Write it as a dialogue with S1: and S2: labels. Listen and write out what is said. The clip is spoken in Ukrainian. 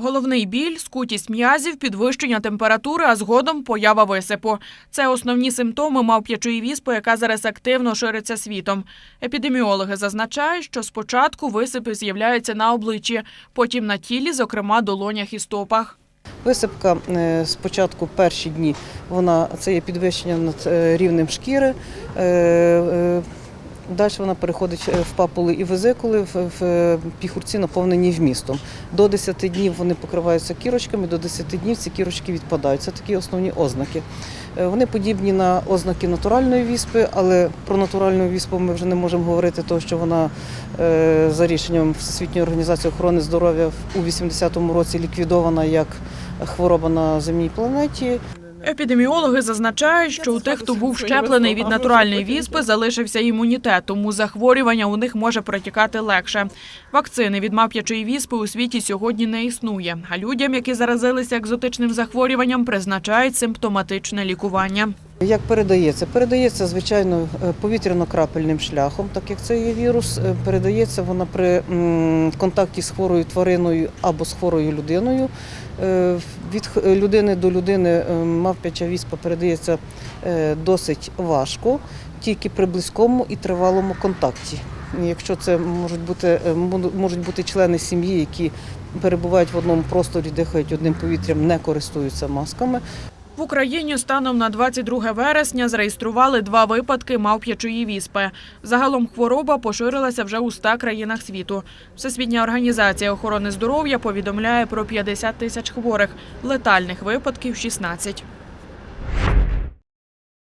S1: Головний біль, скутість м'язів, підвищення температури, а згодом поява висипу. Це основні симптоми мавп'ячої віспи, яка зараз активно шириться світом. Епідеміологи зазначають, що спочатку висипи з'являються на обличчі, потім на тілі, зокрема долонях і стопах.
S2: Висипка е, спочатку перші дні вона це є підвищення над е, рівнем шкіри. Е, е, Далі вона переходить е, в папули і везикули, в, в піхурці наповнені вмістом. До 10 днів вони покриваються кірочками, до 10 днів ці кірочки відпадають. Це такі основні ознаки. Е, Вони подібні на ознаки натуральної віспи, але про натуральну віспу ми вже не можемо говорити, тому що вона е, за рішенням Всесвітньої організації охорони здоров'я у 80-му році ліквідована як хвороба на земній планеті.
S1: Епідеміологи зазначають, що у тих, хто був щеплений від натуральної віспи, залишився імунітет, тому захворювання у них може протікати легше. Вакцини від мавп'ячої віспи у світі сьогодні не існує. А людям, які заразилися екзотичним захворюванням, призначають симптоматичне лікування.
S2: Як передається? Передається, звичайно, е, повітряно-крапельним шляхом, так як це є вірус. Е, Передається вона при контакті з хворою твариною або з хворою людиною. Е, Від людини до людини мавпяча віспа передається досить важко, тільки при близькому і тривалому контакті. Якщо це можуть бути, можуть бути члени сім'ї, які перебувають в одному просторі, дихають одним повітрям, не користуються масками,
S1: В Україні станом на 22 вересня зареєстрували два випадки мавп'ячої віспи. Загалом хвороба поширилася вже у 100 країнах світу. Всесвітня організація охорони здоров'я повідомляє про 50 тисяч хворих, летальних випадків 16.